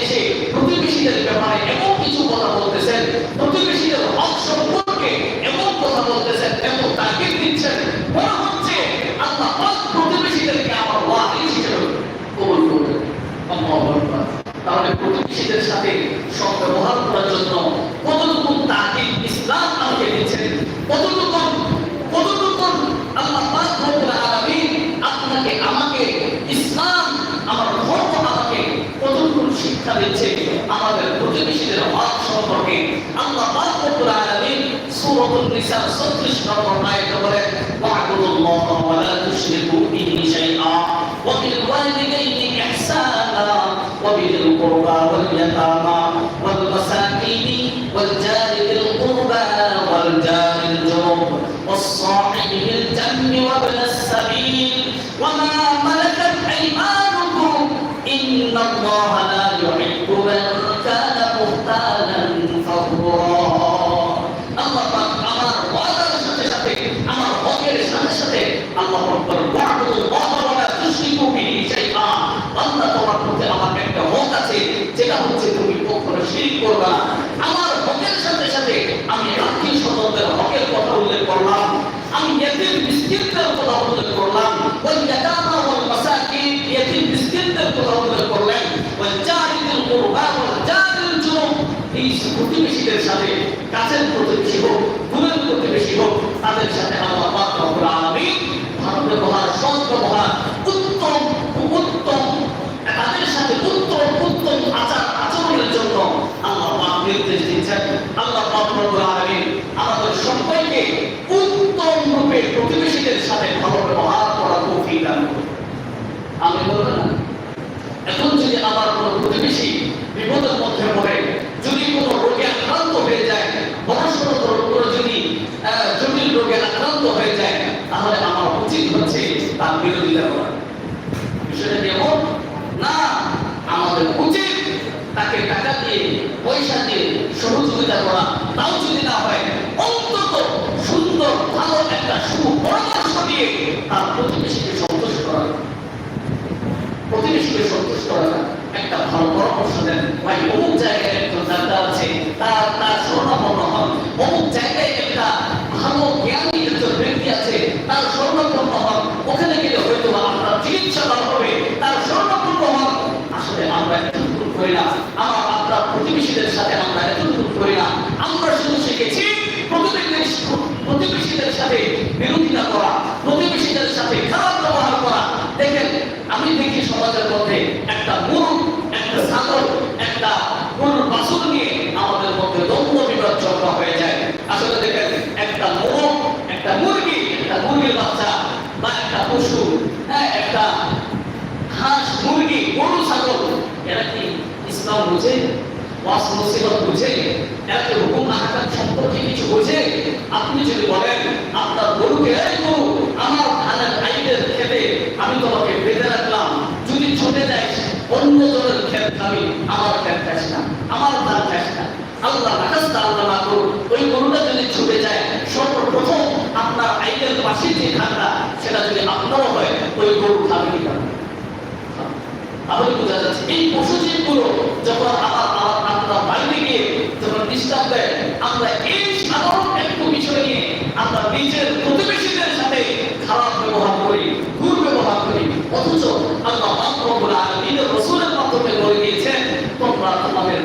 এসে প্রতিবেশীদের ব্যাপারে এমন কিছু কথা বলতেছেন প্রতিবেশীদের হক সম্পর্কে এমন কথা বলতেছেন, এমন তাকে দিচ্ছেন, মনে হচ্ছে আল্লাহ প্রতিবেশীদেরকে আমার ওয়াহিদ হিসেবে কবুল করবেন। তাহলে প্রতিবেশীদের সাথে সদ্ব্যবহার করার জন্য সূরাতুন নিসা 36 নম্বর আয়াতে বলেন ওয়া'বুদুল্লাহ ওয়া লা তুশরিকু বিহি শাইআ ওয়া বিল ওয়ালিদাইনি ইহসানা ওয়া বিল কুরবা ওয়াল ইয়াতামা ওয়াল মাসাকিন ওয়াল জারি বিল কুরবা ওয়াল জারি জুনুব والصاحب بالجنب وابن السبيل وما ملكت ايمانكم ان الله لا يحب من যেটা হচ্ছে তুমি কখনো আমার হকের সাথে সাথে আমি আত্মীয় স্বজনদের হকের কথা উল্লেখ করলাম। আমি ইয়েতিম মিসকিনদের কথা করলাম। ওই ইয়াতামা ওয়াল মাসাকিন, ইয়েতিম মিসকিনদের কথা উল্লেখ করলেন ওই জারিদুল কুরবা ওয়াল জারিল জুনুব এই প্রতিবেশীদের সাথে কাছের প্রতিবেশী হোক দূরের প্রতিবেশী হোক তাদের সাথে আল্লাহ পাক রব্বুল আলামিন ভালো ব্যবহার সৎ ব্যবহার উত্তম উত্তম তাদের সাথে উত্তম উত্তম আচার আচরণের জন্য আল্লাহ পাক এখন যদি আমার কোনো প্রতিবেশী বিপদের মধ্যে পড়ে, যদি কোনো রোগে আক্রান্ত হয়ে যায়, বড়সড় কোনো যদি জটিল রোগে আক্রান্ত হয়ে যায় তাহলে আমার উচিত হচ্ছে তার বিরোধিতা করা বিষয়টা কেমন না আমাদের উচিত তাকে টাকা দিয়ে সাথে সহযোগিতা করা, তাও যদি না হয়, অন্তত সুন্দর, ভালো একটা সুপরামর্শ দিয়ে তার প্রতিবেশীকে সন্তুষ্ট করা প্রতিবেশীকে সন্তুষ্ট করা একটা ভালো পরামর্শ দেন। ভাই, অমুক জায়গায় একজন দাদা আছে তার তার স্বর্ণাপন্ন হন অমুক জায়গায় একটা ভালো জ্ঞানী একজন ব্যক্তি আছে তার স্বর্ণাপন্ন হন ওখানে গেলে হয়তো আপনার চিকিৎসা ভালো হবে তার স্বর্ণাপন্ন হন আসলে আমরা প্রতিবেশীদের সাথে আমরা করি প্রতিবেশীদের সাথে খারাপ করা। দেখেন, আমি দেখি সমাজের মধ্যে একটা মূল, একটা সাগর, একটা গরুর বাছুর নিয়ে আমাদের মধ্যে দ্বন্দ্ব বিবাদ চক্র হয়ে যায় আসলে দেখেন একটা মোরগ একটা মুরগি একটা মুরগির বাচ্চা বা একটা পশু হ্যাঁ একটা হাঁস মুরগি গরু ছাগল এরা কি ইসলাম বুঝে ওয়াস মুসিবত বুঝে এরা কি হুকুম আহকাম সম্পর্কে কিছু বুঝে আপনি যদি বলেন, আপনার গরুকে, এই গরু, আমার ধানের আইনের খেতে আমি তোমাকে বেঁধে রাখলাম। যদি ছুটে যাই অন্য জনের ক্ষেত আমি আমার ক্ষেত খাস না, আমার ধান খাস না। আল্লাহ রাখাস্তা আল্লাহ না করুন ওই গরুটা যদি ছুটে যায়, সর্বপ্রথম আপনার আইনের পাশে যে ধানটা, সেটা যদি আপনারও হয়, ওই গরু খাবে কি খাবে তাহলে বোঝা যাচ্ছে, এই পশু জীবগুলো যখন আমার আপনার বাইরে গিয়ে যখন ডিস্টার্ব দেয়, আমরা এই সাধারণ একটু বিষয় নিয়ে আমরা নিজের প্রতিবেশীদের সাথে খারাপ ব্যবহার করি দুর্ব্যবহার করি অথচ আল্লাহ রব্বুল আলামিনের রাসূলের মাধ্যমে বলে দিয়েছেন তোমরা তোমাদের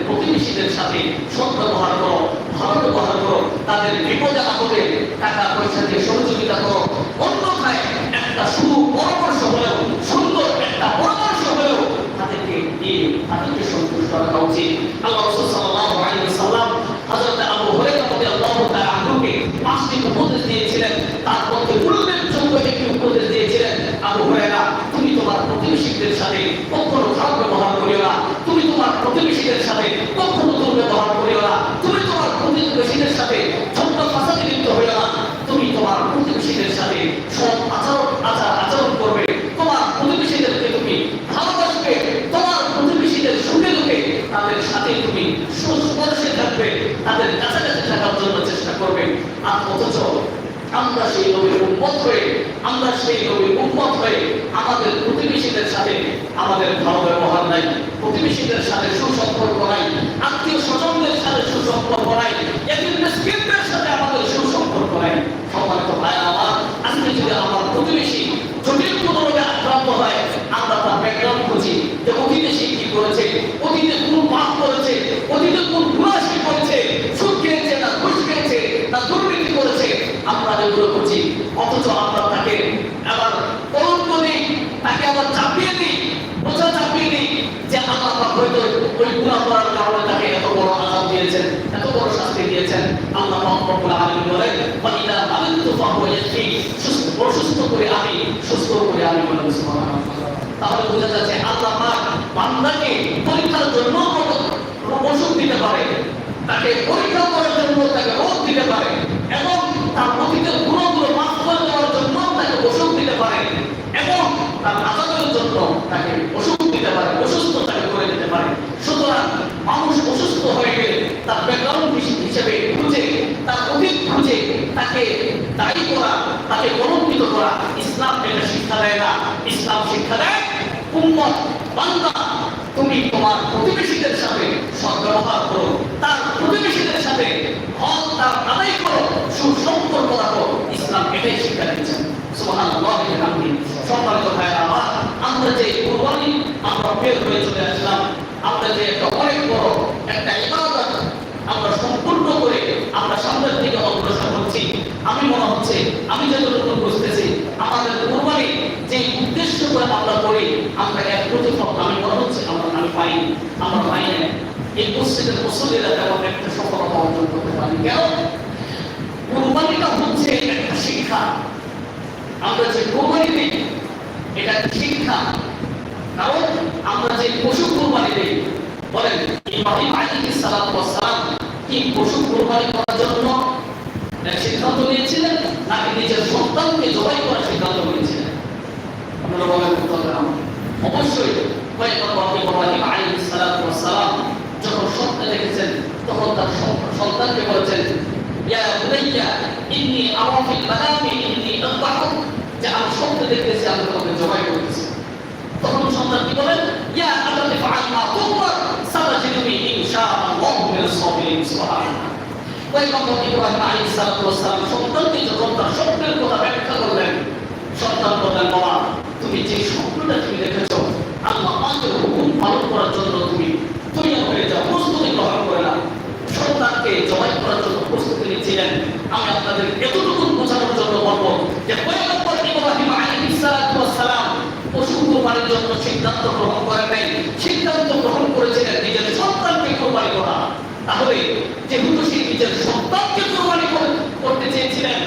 প্রতিবেশীদের সাথে সৎ ব্যবহার করো, ভালো ব্যবহার করো, তাদের বিপদে আপদে টাকা পয়সা দিয়ে সহযোগিতা করো। অন্যথায় একটা সু পরামর্শ হলেও, সুন্দর একটা পরামর্শ হলেও তাদেরকে দিয়ে তাদেরকে সন্তুষ্ট রাখা উচিত। আল্লাহ রসুল সাল্লাহ আলী সাল্লাম হযরত আবু হুরায়রা রাদিয়াল্লাহু তাআলা আনহুকে পাঁচটি উপদেশ দিয়েছিলেন তার মধ্যে উল্লেখযোগ্য একটি উপদেশ দিয়েছিলেন আবু হুরায়রা তুমি তোমার প্রতিবেশীদের সাথে কখনো খারাপ ব্যবহার করিও না তুমি তোমার প্রতিবেশীদের সাথে কখনো দুর্ব্যবহার করিও না তুমি তোমার প্রতিবেশীদের সাথে ছোট্ট ফাঁসাতে লিপ্ত হইও না তুমি তোমার প্রতিবেশীদের সাথে সৎ আচরণ আচার আচরণ করবে তোমার প্রতিবেশীদেরকে তুমি ভালোবাসবে তোমার প্রতিবেশীদের সুখে দুঃখে তাদের সাথে তুমি সুস্পর্শে থাকবে তাদের কাছাকাছি থাকার জন্য চেষ্টা করবে আর অথচ আমরা সেই নবীর উন্মত হয়ে, আমরা সেই নবীর উন্মত হয়ে আমাদের প্রতিবেশীদের সাথে আমাদের ভালো ব্যবহার নাই, প্রতিবেশীদের সাথে সুসম্পর্ক নাই, আত্মীয় স্বজনদের সাথে সুসম্পর্ক নাই এদিন মিসকিনদের সাথে আমাদের সুসম্পর্ক নাই সম্মানিত ভাই আমার আজকে যদি আমার প্রতিবেশী জটিল কোনো রোগে আক্রান্ত হয় আমরা তার ব্যাকগ্রাউন্ড খুঁজি যে অতীতে সে কি করেছে অতীতে কোন পাপ করেছে অতীতে কোন গুণা সে করেছে সুদ খেয়েছে না ঘুষ খেয়েছে না দুর্নীতি করেছে আমরা এগুলো খুঁজি অথচ আমরা তাকে আবার কলঙ্ক দিই তাকে আবার চাপিয়ে দিই বোঝা চাপিয়ে দিই যে আল্লাহ পাক হয়তো ওই গুণা করার কারণে তাকে এত বড় আযাব দিয়েছেন এত বড় শাস্তি দিয়েছেন আল্লাহ পাক রব্বুল আলামিন বলেন ওয়া ইদা মারিদতু ফাহুয়া ইয়াশফি সুস্থ অসুস্থ করে আমি, সুস্থ করে আমি বলে সুবহানাল্লাহ তাহলে বোঝা যাচ্ছে আল্লাহ পাক বান্দাকে পরীক্ষার জন্য ওষুধ দিতে পারে, তাকে পরীক্ষা করার জন্য তাকে রোগ দিতে পারে, এবং তার গুণ গুণগুলো মাফ করে দেওয়ার জন্য তাকে ওষুধ দিতে পারে, এবং তার আজাদের জন্য তাকে ওষুধ দিতে পারে অসুস্থ তাকে করে দিতে পারে সুতরাং মানুষ অসুস্থ হয়ে গেলে তার ব্যাকগ্রাউন্ড হিসেবে খুঁজে তার অতীত খুঁজে তাকে দায়ী করা তাকে কলঙ্কিত করা ইসলাম এটা শিক্ষা দেয় না ইসলাম শিক্ষা দেয় উম্মত বান্দা, তুমি তোমার প্রতিবেশীদের সাথে সদ্ব্যবহার করো। তার প্রতিবেশীদের সাথে হল তার আদায় করো, সুসম্পর্ক রাখো। ইসলাম এটাই শিক্ষা দিয়েছেন সম্মানিত ভাইরা আমার, আমরা যে কোরবানি, আমরা বের হয়ে চলে আসলাম। আমরা যে একটা অনেক বড় একটা ইবাদত আমরা সম্পূর্ণ করে আমরা সামনের দিকে অগ্রসর হচ্ছি আমি মনে হচ্ছে আমি যতটুকু বুঝতেছি আমাদের কোরবানি যে উদ্দেশ্য করে আমরা করি আমরা এক প্রতিফল আমি মনে হচ্ছে আমরা আমি পাই আমরা পাই না এই মসজিদের মুসল্লিরা তেমন একটা সফলতা অর্জন করতে পারি কেন কোরবানিটা হচ্ছে একটা শিক্ষা। আমরা যে এটা শিক্ষা। কারণ আমরা যে পশু কোরবানি দিই, বলেন, ইব্রাহিম আলী সালাম কি পশু কোরবানি করার জন্য সিদ্ধান্ত নিয়েছিলেন? নাকি নিজের সন্তানকে জবাই করার সিদ্ধান্ত নিয়েছিলেন আপনারা বলেন উত্তর দেন আমাকে। অবশ্যই পয়গম্বর ইব্রাহিম আলাইহিস সালাতু ওয়াস সালাম যখন স্বপ্নে দেখেছেন তখন তার সন্তান- সন্তানকে বলেছেন ইয়া বুনাইয়া ইন্নী আরা ফিল মানামি ইন্নী আযবাহুক যে আমি স্বপ্নে দেখতেছি আমি তোমাকে জবাই করতেছি তখন সন্তান কি বলেন ইয়া আবাতি ফাআল মা তুমর সাতাজিদুনি ইনশাআল্লাহ মিনাস সাবিরিন সুবহানাল্লাহ পয়গম্বর ইব্রাহিম ওয়াস সালাম। সন্তানকে যখন তার স্বপ্নের কথা ব্যাখ্যা করলেন? সন্তান বললেন, বাবা, তুমি যে স্বপ্নটা তুমি দেখেছ আল্লাহ পাকের হুকুম পালন করার জন্য তুমি তৈরি হয়ে যাও, প্রস্তুতি গ্রহণ করে নাও সন্তানকে জবাই করার জন্য প্রস্তুতি নিচ্ছিলেন আমি আপনাদের এতটুকু বোঝানোর জন্য বলব যে পয়গম্বর ইব্রাহিম আলাইহিস সালাতু ওয়াস সালাম পশু কোরবানির জন্য সিদ্ধান্ত গ্রহণ করেন নাই সিদ্ধান্ত গ্রহণ করেছিলেন নিজের সন্তানকে কোরবানি করা তাহলে যেহেতু সে নিজের সন্তানকে কোরবানি করে- করতে চেয়েছিলেন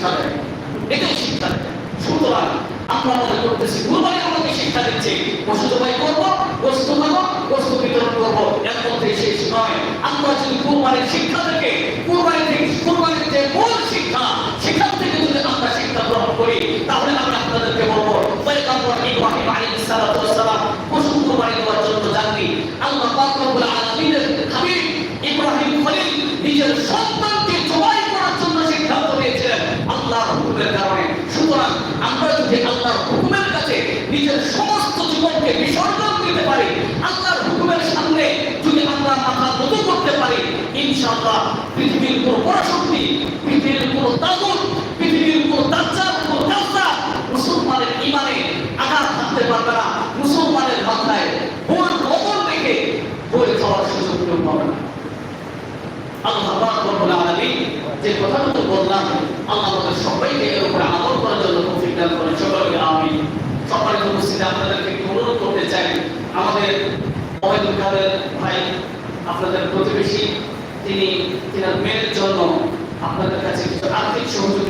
শিক্ষা দেয় এটাই শিক্ষা দেয় সুতরাং আমরা মনে করতেছি কোরবানি আমাকে শিক্ষা দিচ্ছে? পশু জবাই করব গোস্ত খাব গোস্ত বিতরণ করব। এর মধ্যে শেষ নয়। আমরা যদি কোরবানির শিক্ষা থেকে কোরবানি থেকে যে মূল শিক্ষা, সেখান থেকে যদি আমরা শিক্ষা গ্রহণ করি, তাহলে আমি আপনাদেরকে বলব পয়গম্বর ইব্রাহিম আলাইহিস সালাতু ওয়াস সালাম পশু কোরবানি দেওয়ার জন্য যাননি আল্লাহ পাক রব্বুল হাবিব ইব্রাহিম খলিল নিজের সন্তানকে জবাই করার জন্য সিদ্ধান্ত নিয়েছিলেন আল্লাহর হুকুমের কারণে সুতরাং আমরা যদি আল্লাহর হুকুমের কাছে নিজের সমস্ত জীবনকে বিসর্জন দিতে পারি, আল্লাহর হুকুমের সামনে মাথা নত করতে ইনশাআল্লাহ পৃথিবীর পরাশক্তি, পৃথিবীর পৃথিবীর মুসলমানের ইমানে আঘাত হানতে পারবে না। মুসলমানের মাথায় বলে সুযোগ কেউ পাবে না। আল্লাহ আলামিন যে কথাগুলো বললাম, আল্লাহ আমাদের সবাইকে এর উপরে আমল করার জন্য তৌফিক দান করেন। সবাই আপনাদেরকে অনুরোধ করতে চাই। আমাদের খানের ভাই, আপনাদের প্রতিবেশী, তিনি, তিনার মেয়ের জন্য আপনাদের কাছে কিছু আর্থিক সহযোগিতা